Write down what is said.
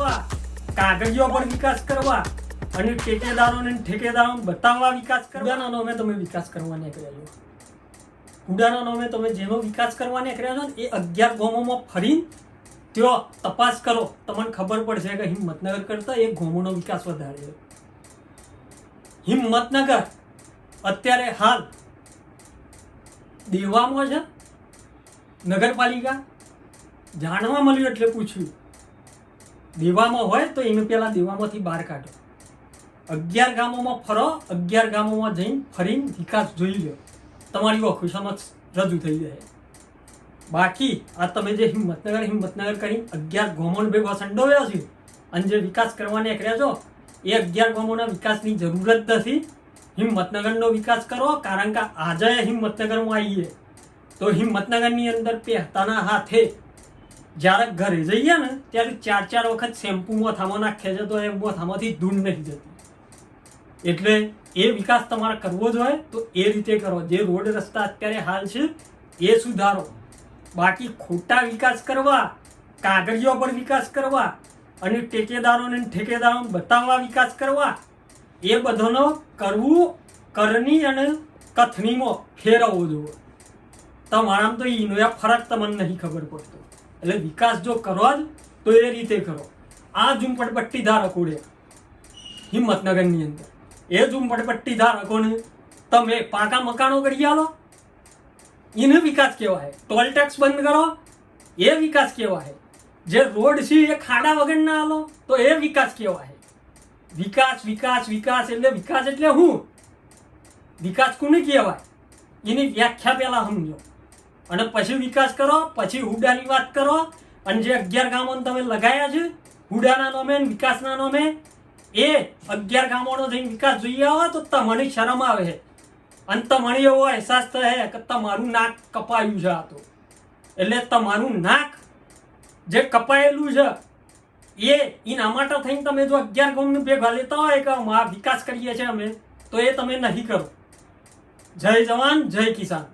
કરવા કાગળિયો પર વિકાસ કરવા અને ઠેકેદારોને ને ઠેકેદારોને બતાવવા વિકાસ કરવાનો નામે તમે વિકાસ કરવા નીકળ્યા છો. હુડાના નામે તમે જેનો વિકાસ કરવા નીકળ્યા છો એ અગિયાર ગોમોમાં ફરીને ત્યો તપાસ કરો. તમને ખબર પડશે કે હિંમતનગર કરતા એ ગોમોનો વિકાસ વધારે છે. હિંમતનગર અત્યારે હાલ દેવામાં છે નગરપાલિકા જાણવા મળ્યું એટલે પૂછ્યું. દેવામાં હોય તો એને પહેલાં દેવામાંથી બહાર કાઢો. અગિયાર ગામોમાં ફરો, અગિયાર ગામોમાં જઈને ફરીને વિકાસ જોઈ લો તમારી આંખો સમક્ષ રજૂ થઈ જાય. બાકી આ તમે જે હિંમતનગર હિંમતનગર કરી અગિયાર ગોમણ ભેગા સંડોવ્યા છે, અને જે વિકાસ કરવાને કર્યા છો એ અગિયાર ગામોના વિકાસની જરૂર જ નથી. હિંમતનગરનો વિકાસ કરો, કારણ કે આજે હિંમતનગરમાં આવીએ. તો હિંમતનગરની અંદર પહેતાના હાથે જ્યારે ઘરે જઈએ ને, ત્યારે ચાર ચાર વખત શેમ્પુ મોથામાં નાખે છે, તો એ મોથામાંથી ધૂળ નથી જતી. એટલે એ વિકાસ તમારે કરવો જોઈએ તો એ રીતે કરો. જે રોડ રસ્તા અત્યારે હાલ છે, એ સુધારો. બાકી ખોટા વિકાસ કરવા, કાગળિયો પર વિકાસ કરવા, અને ટેકેદારોને ઠેકેદારોને બતાવવા વિકાસ કરવા, એ બધાનો કરવું, કરની અને કથનીમાં ફેરવવો જોઈએ. તમારામાં તો એનો ફરક તમને નહીં ખબર પડતો. એટલે વિકાસ જો કરો જ, તો એ રીતે કરો. આ ઝુંપડપટ્ટી અકોડે હિંમતનગરની અંદર. એ ઝુંપડપટ્ટી ધારકોને તમે પાકા મકાનો કરી આલો. એને વિકાસ કહેવાય. ટોલ ટેક્સ બંધ કરો. એ વિકાસ કહેવાય. જે રોડ છે એ ખાડા વગર ના આલો, તો એ વિકાસ કહેવાય. વિકાસ વિકાસ વિકાસ એટલે વિકાસ એટલે હું? વિકાસ કોને કહેવાય? એની વ્યાખ્યા પહેલા સમજો. અને પછી વિકાસ કરો, પછી હુડાની વાત કરો. અને જે અગિયાર ગામોને તમે લગાયા છે, હુડાના નામે ને વિકાસના નામે, એ અગિયાર ગામોનો જઈને વિકાસ જોઈએ આવો તો તમને શરમ આવે છે. અને તમને એવો અહેસાસ થશે કે તમારું નાક કપાયું છે આ તો. એટલે તમારું નાક જે કપાયેલું છે, એ એના માટે થઈને તમે જો અગિયાર ગામને ભેગા લેતા હોય કે વિકાસ કરીએ છીએ અમે, તો એ તમે નહીં કરો. જય જવાન, જય કિસાન.